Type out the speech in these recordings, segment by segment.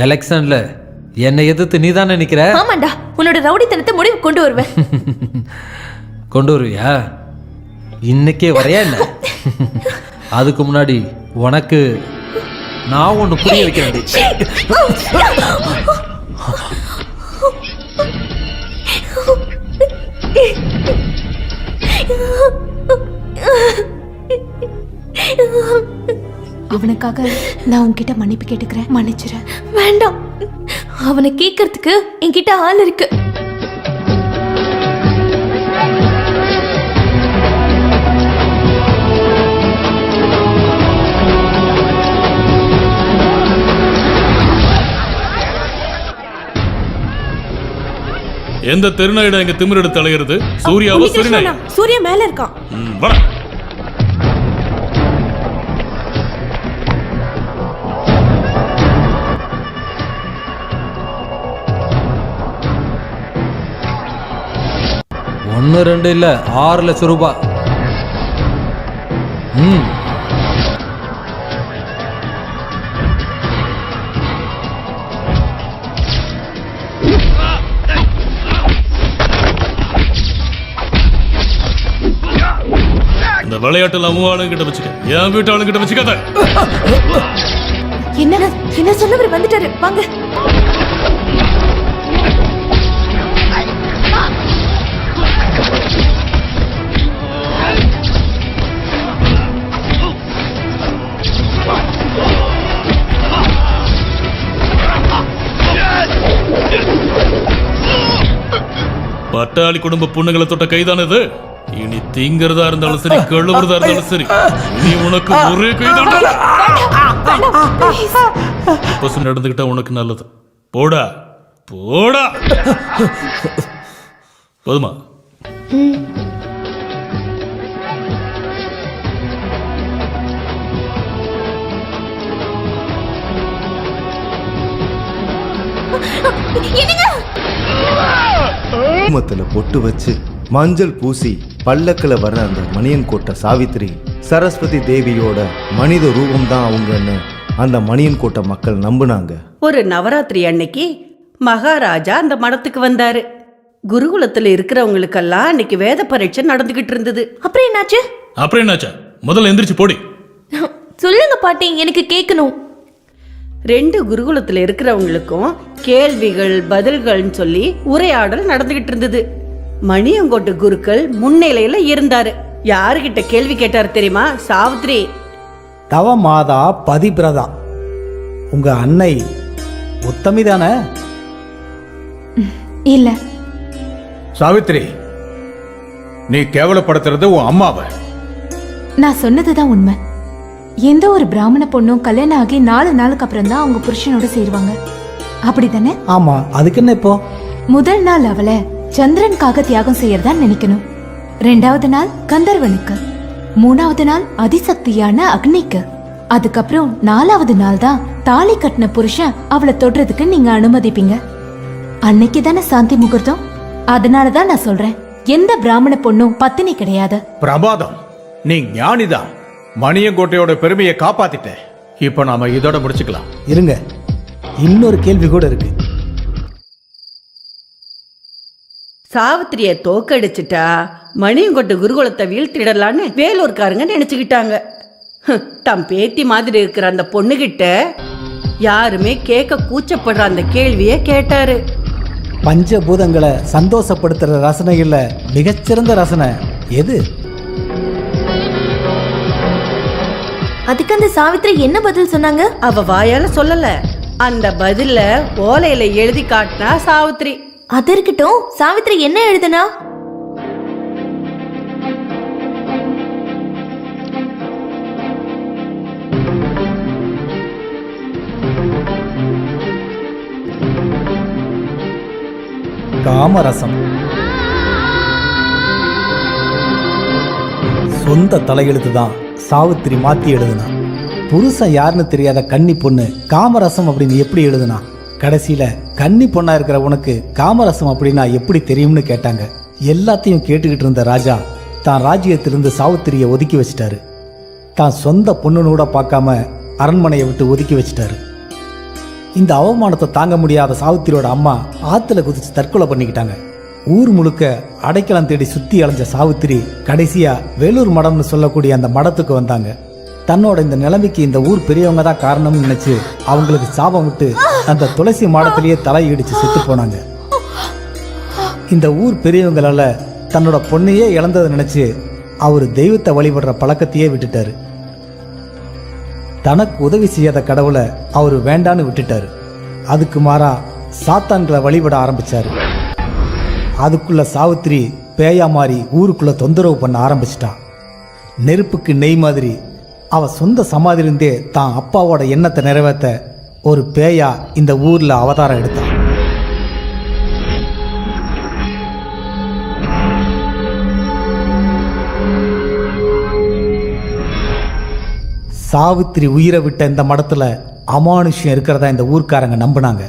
எலெக்ஷன்ல என்னை எதிர்த்து நீ தானே நிக்கிற? ஆமாண்டா உன்னோட ரவுடித்தனத்தை முடிவு கொண்டு வருவேன். கொண்டு வருவியா? இன்னைக்கே வரையா என்ன? அதுக்கு முன்னாடி உனக்கு நான் ஒன்று புரிய வைக்கிறேன் அவனுக்காக நான் உன்கிட்ட மன்னிப்பு கேட்டுக்கிறேன். மன்னிச்சிரு. வேண்டாம். அவனை கேட்கறதுக்கு என்கிட்ட ஆள் இருக்கு. எந்த தெருநாயிடம் இங்க திமிரெடுத்து அலைகிறது சூர்யாவோ சூர்யா மேல இருக்கான். ம், ஒன்று ரெண்டு இல்லை ஆறு லட்சம் ரூபாய் ம். இந்த விளையாட்டுல உன் ஆளுங்கிட்ட வச்சுக்க. என் வீட்டு ஆளுங்கிட்ட வச்சுக்காத. என்ன என்ன சொன்னவர் வந்துட்டாரு. வாங்க. பட்டாளி குடும்ப பொண்ணுங்களை தொட்ட கைதானது இனி தீங்கிறதா இருந்தாலும் சரி கழுவுறதா இருந்தாலும் சரி நீ உனக்கு ஒரே கைதாண்டா நடந்துகிட்டா உனக்கு நல்லது. போடா போடா. போதுமா? என்னங்க? குங்குமத்துல பொட்டு வச்சு மஞ்சள் பூசி பல்லக்கில் வர அந்த மணியன் கோட்டை சாவித்திரி சரஸ்வதி தேவியோட மனித ரூபம் தான் அவங்கன்னு அந்த மணியன் கோட்டை மக்கள் நம்புனாங்க. ஒரு நவராத்திரி அன்னைக்கு மகாராஜா அந்த மடத்துக்கு வந்தாரு. குருகுலத்துல இருக்கிறவங்களுக்கெல்லாம் அன்னைக்கு வேத பரீட்சை நடந்துகிட்டு இருந்தது. அப்புறம் என்னாச்சு? அப்புறம் என்னாச்சா? முதல்ல எந்திரிச்சு போடி. சொல்லுங்க பாட்டி எனக்கு கேட்கணும் ரெண்டு குருகுலத்துல இருக்கிறவங்களுக்கும் கேள்விகள் பதில்கள்னு சொல்லி உரையாடல் நடந்துகிட்டு இருந்தது. மணியங்கோட்டு குருக்கள் முன்னிலையில இருந்தாரு. யாருகிட்ட கேள்வி கேட்டாரு தெரியுமா? சாவித்ரி. தவ மாதா பதிபிரதா. உங்க அன்னை உத்தமி தானே? இல்ல. சாவித்ரி நீ கேவலப்படுத்துறது உன் அம்மாவை. நான் சொன்னதுதான் உண்மை. எந்த ஒரு பிராமண பொண்ணும் கல்யாணம் ஆகி நாலு நாளுக்கு அப்புறம் தான் அவங்க புருஷனோட சேருவாங்க. அப்படிதானே? ஆமா அதுக்கு என்ன இப்போ? முதல் நாள் அவளை சந்திரனுக்காக தியாகம் செய்யறதா நினைக்கணும். ரெண்டாவது நாள் கந்தர்வனுக்கு. மூணாவது நாள் அதிசக்தியான அக்னிக்கு. அதுக்கப்புறம் நாலாவது நாள் தான் தாலி கட்டின புருஷன் அவளை தொடுறதுக்கு நீங்க அனுமதிப்பீங்க. அன்னைக்கு தானே சாந்தி முகூர்த்தம்? அதனால தான் நான் சொல்றேன் எந்த பிராமண பொண்ணும் பத்தினி கிடையாது. பிரபாதம் நீ ஞானிதான். மணியங்கோட்டையோட பெருமையை காப்பாத்திட்ட. இப்ப நாம இதோட முடிச்சுக்கலாம். இருங்க. இன்னொரு கேள்வி கூட இருக்கு. சாவித்திரிய தோக்கடிச்சிட்டா மணியங்கோட்டு குருகுலத்தை வீழ்த்திடலான்னு வேலூர்காரங்க நினைச்சுக்கிட்டாங்க. ஹ், தம் பேத்தி மாதிரி இருக்கிற அந்த பொண்ணுகிட்ட யாருமே கேட்க கூச்சப்படுற அந்த கேள்வியை கேட்டாரு. பஞ்சபூதங்களை சந்தோஷப்படுத்துற ரசனைகள்ல மிகச்சிறந்த ரசனை. எது? அதுக்கு அந்த சாவித்திரி என்ன பதில் சொன்னாங்க? அவ வாயால சொல்லல. அந்த பதில ஓலையில எழுதி காட்டினா சாவித்திரி. அது இருக்கட்டும். சாவித்திரி என்ன எழுதுனா? காமரசம். சொந்த தலையெழுத்து தான் சாவித்திரி மாத்தி எழுதுனா. புருஷன் யாருன்னு தெரியாத கன்னி பொண்ணு காமரசம் அப்படின்னு எப்படி எழுதுனா? கடைசியில கன்னி பொண்ணா இருக்கிற உனக்கு காமரசம் அப்படின்னா எப்படி தெரியும்னு கேட்டாங்க. எல்லாத்தையும் கேட்டுக்கிட்டு இருந்த ராஜா தான் ராஜ்யத்திலிருந்து சாவித்திரியை ஒதுக்கி வச்சிட்டாரு. தான் சொந்த பொண்ணுன்னு கூட பார்க்காம அரண்மனையை விட்டு ஒதுக்கி வச்சிட்டாரு. இந்த அவமானத்தை தாங்க முடியாத சாவித்திரியோட அம்மா ஆத்துல குதிச்சு தற்கொலை பண்ணிக்கிட்டாங்க. ஊர் முழுக்க அடைக்கலம் தேடி சுத்தி அலைஞ்ச சாவித்திரி கடைசியா வேலூர் மடம்னு சொல்லக்கூடிய அந்த மடத்துக்கு வந்தாங்க. தன்னோட இந்த நிலைமைக்கு இந்த ஊர் பெரியவங்க தான் காரணம்னு நினைச்சு அவங்களுக்கு சாபம் விட்டு அந்த துளசி மாடத்திலேயே தலையிடிச்சு செத்து போனாங்க. இந்த ஊர் பெரியவங்களால தன்னோட பொண்ணையே இழந்ததை நினைச்சு அவர் தெய்வத்தை வழிபடுற பழக்கத்தையே விட்டுட்டாரு. தனக்கு உதவி செய்யாத கடவுளை அவர் வேண்டான்னு விட்டுட்டாரு. அதுக்கு மாறா சாத்தான்களை வழிபட ஆரம்பிச்சாரு. அதுக்குள்ள சாவித்திரி பேயா மாறி ஊருக்குள்ள தொந்தரவு பண்ண ஆரம்பிச்சிட்டான் நெருப்புக்கு நெய் மாதிரி அவ சொந்த சமாதிலிருந்தே தான் அப்பாவோட எண்ணத்தை நிறைவேற்ற ஒரு பேயா இந்த ஊர்ல அவதாரம் எடுத்தான் சாவித்திரி உயிரை விட்ட இந்த மடத்துல அமானுஷ்யம் இருக்கிறதா இந்த ஊர்க்காரங்க நம்பினாங்க.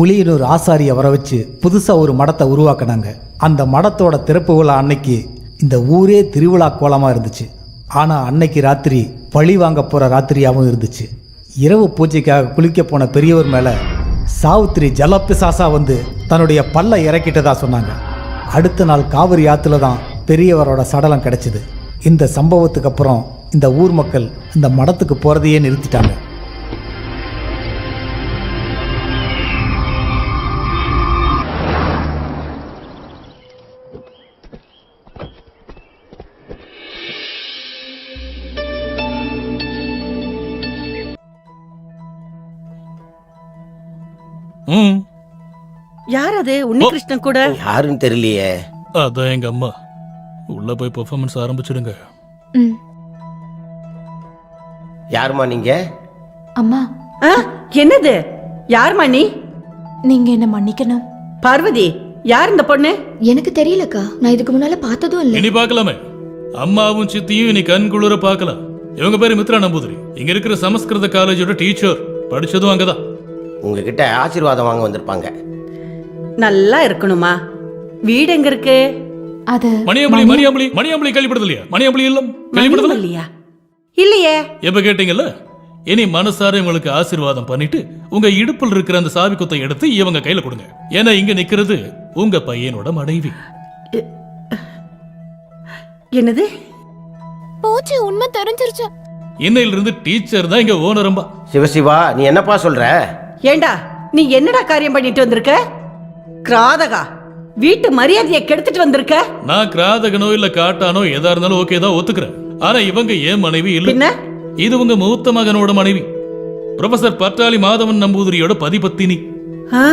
உளியனூர் ஆசாரியை வர வச்சு புதுசாக ஒரு மடத்தை உருவாக்குனாங்க. அந்த மடத்தோட திறப்பு விழா அன்னைக்கு இந்த ஊரே திருவிழா கோலமாக இருந்துச்சு. ஆனால் அன்னைக்கு ராத்திரி பழி வாங்க போகிற ராத்திரியாகவும் இருந்துச்சு. இரவு பூஜைக்காக குளிக்க போன பெரியவர் மேலே சாவித்திரி ஜலப்பிசாசா வந்து தன்னுடைய பல்ல இறக்கிட்டதா சொன்னாங்க. அடுத்த நாள் காவிரி ஆற்றுல தான் பெரியவரோட சடலம் கிடச்சிது. இந்த சம்பவத்துக்கு அப்புறம் இந்த ஊர் மக்கள் இந்த மடத்துக்கு போகிறதையே நிறுத்திட்டாங்க. அது உன்னிகிருஷ்ணன் கூட. யாருன்னு தெரியலையே. அதான் எங்க அம்மா. உள்ள போய் பெர்ஃபார்மன்ஸ் ஆரம்பிச்சிடுங்க. ம். யாருமா நீங்க? அம்மா. என்னது? யார்மா நீ? நீங்க என்ன மன்னிக்கணும்? பார்வதி யார் இந்த பொண்ணு? எனக்கு தெரியலக்கா. நான் இதுக்கு முன்னால பார்த்ததும் இல்ல. இனி பார்க்கலாமே. அம்மாவும் சித்தியும் இனி கண் குளிர பார்க்கலாம். இவங்க பேரு மித்ரா நம்பூதிரி. இங்க இருக்கிற சமஸ்கிருத காலேஜோட டீச்சர் படிச்சதும் அங்கதான். உங்ககிட்ட ஆசீர்வாதம் வாங்க வந்திருப்பாங்க. நல்லா இருக்கணுமா? வீடு எங்க இருக்கு? அது மணியம்பளி மணியம்பளி மணியம்பளி கேள்விப்படுது இல்லையா மணியம்பளி இல்லம் கேள்விப்படுது இல்லையா? இல்லையே. எப்ப கேட்டீங்கல்ல? இனி மனசார இவங்களுக்கு ஆசீர்வாதம் பண்ணிட்டு உங்க இடுப்பில் இருக்கிற அந்த சாவி குத்தை எடுத்து இவங்க கையில கொடுங்க. ஏன்னா இங்க நிக்கிறது உங்க பையனோட மனைவி. என்னது? போச்சு உண்மை தெரிஞ்சிருச்சு. இன்னையில இருந்து டீச்சர் தான் இங்க ஓனரம்பா. சிவசிவா நீ என்னப்பா சொல்ற? ஏண்டா நீ என்னடா காரியம் பண்ணிட்டு வந்திருக்க? கிராதகா வீட்டு மரியாதையை கெடுத்துட்டு வந்திருக்க? நான் கிராதகனோ இல்ல காட்டானோ எதா இருந்தாலும் ஓகே தான் ஒத்துக்கிறேன். ஆனா இவங்க ஏன் மனைவி இல்ல? இது உங்க மூத்த மகனோட மனைவி. ப்ரொஃபசர் பட்டாளி மாதவன் நம்பூதிரியோட பதிபத்தினி. ஆ,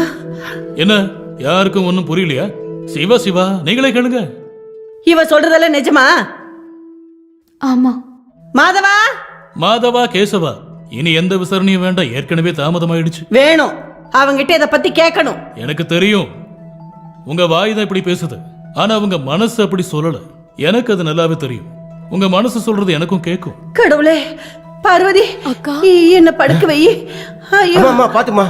என்ன யாருக்கும் ஒன்னும் புரியலையா? சிவா சிவா நீங்களே கேளுங்க. இவ சொல்றதெல்லாம் நிஜமா? ஆமா. மாதவா? மாதவா கேசவா இனி எந்த விசாரணையும் வேண்டாம். ஏற்கனவே தாமதமாயிடுச்சு. வேணும். அவங்கிட்ட இத பத்தி கேட்கணும். எனக்கு தெரியும். உங்க வாய் தான் இப்படி பேசுது. ஆனா உங்க மனசு அப்படி சொல்லல. எனக்கு அது நல்லாவே தெரியும். உங்க மனசு சொல்றது எனக்கும் கேட்கும் கடவுளே பார்வதி அக்கா. என்ன படுக்க வை. ஐயோ. அம்மா பாத்துமா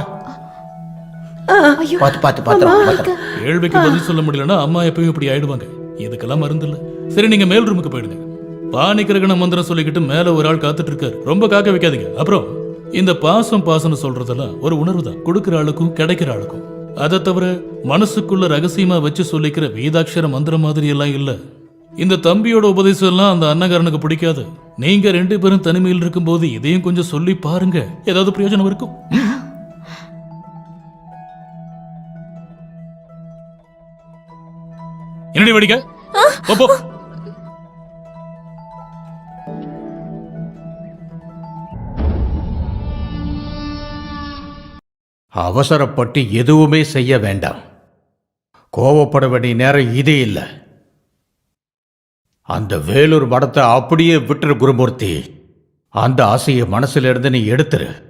பாத்து பாத்து பாத்துறோம் கேள்விக்கு பதில் சொல்ல முடியலன்னா அம்மா எப்பயும் இப்படி ஆயிடுவாங்க. இதுக்கெல்லாம் மருந்து இல்ல. சரி நீங்க மேல் ரூமுக்கு போயிடுங்க. பாணி கிரகண மந்திரம் சொல்லிக்கிட்டு மேல ஒரு ஆள் காத்துட்டு இருக்காரு ரொம்ப காக்க வைக்காதீங்க. அப்புறம் இந்த பாசம் பாசம்னு சொல்றதெல்லாம் ஒரு உணர்வு தான் கொடுக்கிற ஆளுக்கும் கிடைக்கிற ஆளுக்கும். அதை தவிர மனசுக்குள்ள ரகசியமா வச்சு சொல்லிக்கிற வேதாட்சர மந்திரம் மாதிரி எல்லாம் இல்ல. இந்த தம்பியோட உபதேசம் எல்லாம் அந்த அன்னகாரனுக்கு பிடிக்காது. நீங்க ரெண்டு பேரும் தனிமையில் இருக்கும்போது இதையும் கொஞ்சம் சொல்லி பாருங்க. ஏதாவது பிரயோஜனம் இருக்கும் என்னடி வடிக்க? அவசரப்பட்டு எதுவுமே செய்ய வேண்டாம். கோவப்பட வேண்டிய நேரம் இதே இல்லை. அந்த வேலூர் மடத்தை அப்படியே விட்டுரு குருமூர்த்தி. அந்த ஆசையை மனசுல இருந்து நீ எடுத்துரு.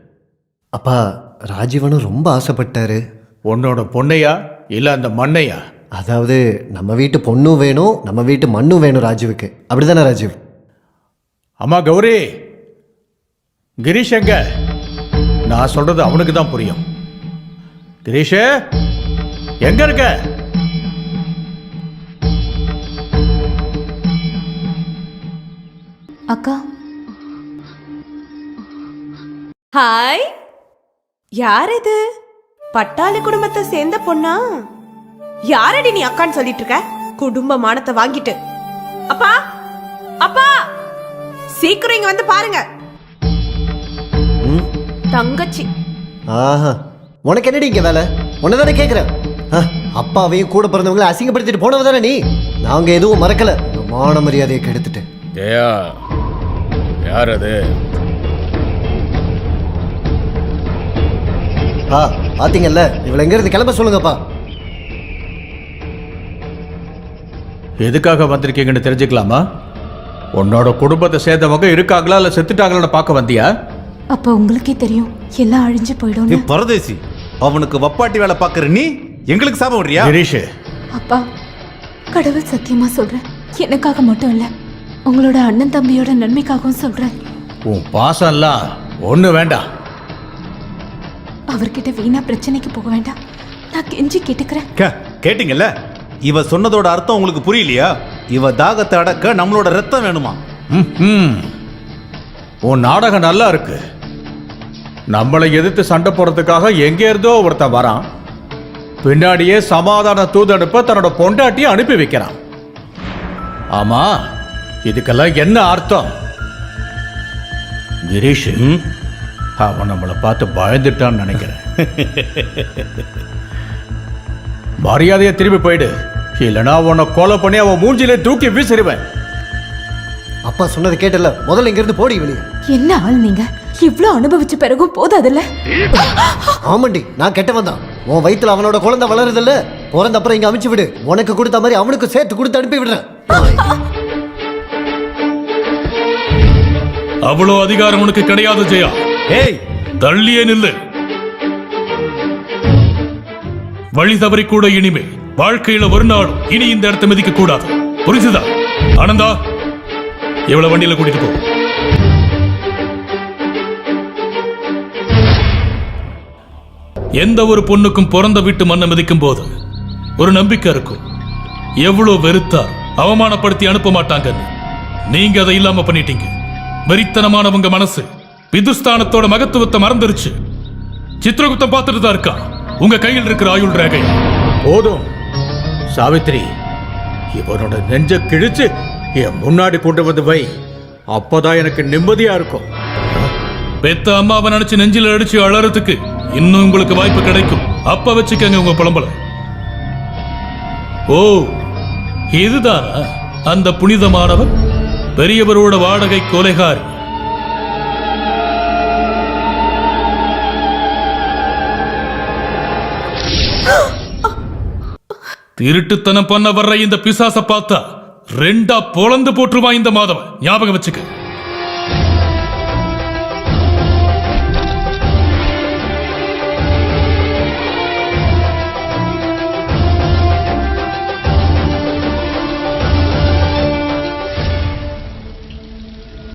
அப்பா ராஜீவனும் ரொம்ப ஆசைப்பட்டாரு. உன்னோட பொண்ணையா? இல்ல அந்த மண்ணையா? அதாவது நம்ம வீட்டு பொண்ணும் வேணும் நம்ம வீட்டு மண்ணும் வேணும் ராஜீவுக்கு. அப்படிதானே ராஜீவ்? அம்மா கௌரி! கிரீஷ் எங்க? நான் சொல்றது அவனுக்கு தான் புரியும். கிரீஷ் எங்க இருக்க? அக்கா. ஹாய் யார் இது? பட்டாளி குடும்பத்தை சேர்ந்த பொண்ணா? யாரடி நீ அக்கான்னு சொல்லிட்டு இருக்க குடும்ப மானத்தை வாங்கிட்டு. அப்பா அப்பா! சீக்கிரம் இங்க வந்து பாருங்க. தங்கச்சி. ஆஹா. உனக்கு என்னடி இங்கே வேலை? உன்னை தானே கேட்குறேன் அப்பாவையும் கூட பிறந்தவங்களை அசிங்கப்படுத்திட்டு போனவ தானே நீ? நாங்கள் எதுவும் மறக்கல. மான மரியாதையை கெடுத்துட்டு ஜெயா யார் அது? பா பாத்தீங்கல்ல? இவளை எங்கேருந்து கிளம்ப சொல்லுங்கப்பா. எதுக்காக வந்திருக்கீங்கன்னு தெரிஞ்சுக்கலாமா? உன்னோட குடும்பத்தை சேர்ந்தவங்க இருக்காங்களா இல்ல செத்துட்டாங்களான்னு பார்க்க வந்தியா? அப்ப உங்களுக்கே தெரியும். எல்லாம் அழிஞ்சு போயிடும் நீ பரதேசி அவனுக்கு வப்பாட்டி வேலை பார்க்கற நீ எங்களுக்கு சாபம் விடுறியா? கிரீஷ். அப்பா கடவுள் சத்தியமா சொல்றேன் எனக்காக மட்டும் இல்ல உங்களோட அண்ணன் தம்பியோட நன்மைக்காகவும் சொல்றேன் உன் பாசம் எல்லாம் ஒண்ணு வேண்டாம். அவர்கிட்ட வீணா பிரச்சனைக்கு போக வேண்டாம். நான் கெஞ்சி கேட்டுக்கிறேன். கே- கேட்டீங்கல்ல? இவ சொன்னதோட அர்த்தம் உங்களுக்கு புரியலையா? இவ தாகத்தை அடக்க நம்மளோட ரத்தம் வேணுமா? ம்ஹும். உன் நாடகம் நல்லா இருக்கு. நம்மளை எதிர்த்து சண்டை போடுறதுக்காக எங்கே இருந்தோ ஒருத்தன் வரான். பின்னாடியே சமாதான தூதனுப்ப தன்னோட பொண்டாட்டியை அனுப்பி வைக்கிறான். ஆமா இதுக்கெல்லாம் என்ன அர்த்தம்? கிரீஷ் அவன் நம்மளை பார்த்து பயந்துட்டான்னு நினைக்கிறேன். மரியாதையை திரும்பி போயிடு. இல்லைன்னா உன்னை கொலை பண்ணி அவன் மூஞ்சிலே தூக்கி வீசிடுவேன். அப்பா சொன்னது கேட்டல. முதல்ல இங்கிருந்து போடி வெளியே. என்ன ஆள் நீங்க? இவ்ளோ அனுபவிச்ச பிறகும் போதாதுல்ல? ஆமாண்டி நான் கெட்டவன் தான். உன் வயித்துல அவனோட குழந்தை வளருதில்ல? பிறந்த அப்புறம் இங்க அமைச்சு விடு. உனக்கு கொடுத்த மாதிரி அவனுக்கு சேர்த்து கொடுத்து அனுப்பி விடுறேன். அவ்வளோ அதிகாரம் உனக்கு கிடையாது ஜெயா. ஏய்! தள்ளியே நில்லு. வழி தவறி கூட இனிமே. வாழ்க்கையில ஒரு நாளும் இனி இந்த இடத்தை மிதிக்க கூடாது புரிஞ்சுதா? ஆனந்தா இவ்வளவு வண்டியில கூட்டிட்டு போ. எந்த ஒரு பொண்ணுக்கும் பிறந்த வீட்டு மண்ணை மிதிக்கும் போது ஒரு நம்பிக்கை இருக்கும். எவ்வளோ வெறுத்தார் அவமானப்படுத்தி அனுப்ப மாட்டாங்கன்னு நீங்க அதை இல்லாம பண்ணிட்டீங்க. வெறித்தனமானவங்க மனசு பிதுஸ்தானத்தோட மகத்துவத்தை மறந்துருச்சு. சித்திரகுப்தம் பார்த்துட்டு தான் இருக்கா? உங்க கையில் இருக்கிற ஆயுள் ரேகை. போதும். சாவித்ரி இவனோட நெஞ்ச கிழிச்சு என் முன்னாடி கொண்டு வந்து வை. அப்பதான் எனக்கு நிம்மதியா இருக்கும். பெத்த அம்மாவை நினைச்சு நெஞ்சில அடிச்சு அழறதுக்கு இன்னும் உங்களுக்கு வாய்ப்பு கிடைக்கும். அப்ப வச்சுக்கங்க உங்க புலம்பல. ஓ இதுதானா? அந்த புனிதமானவர்? பெரியவரோட வாடகை கொலைகாரி. திருட்டுத்தனம் பண்ண வர்ற இந்த பிசாச பார்த்தா ரெண்டா பொழந்து போட்டுருவான் இந்த மாதவன். ஞாபகம் வச்சுக்க.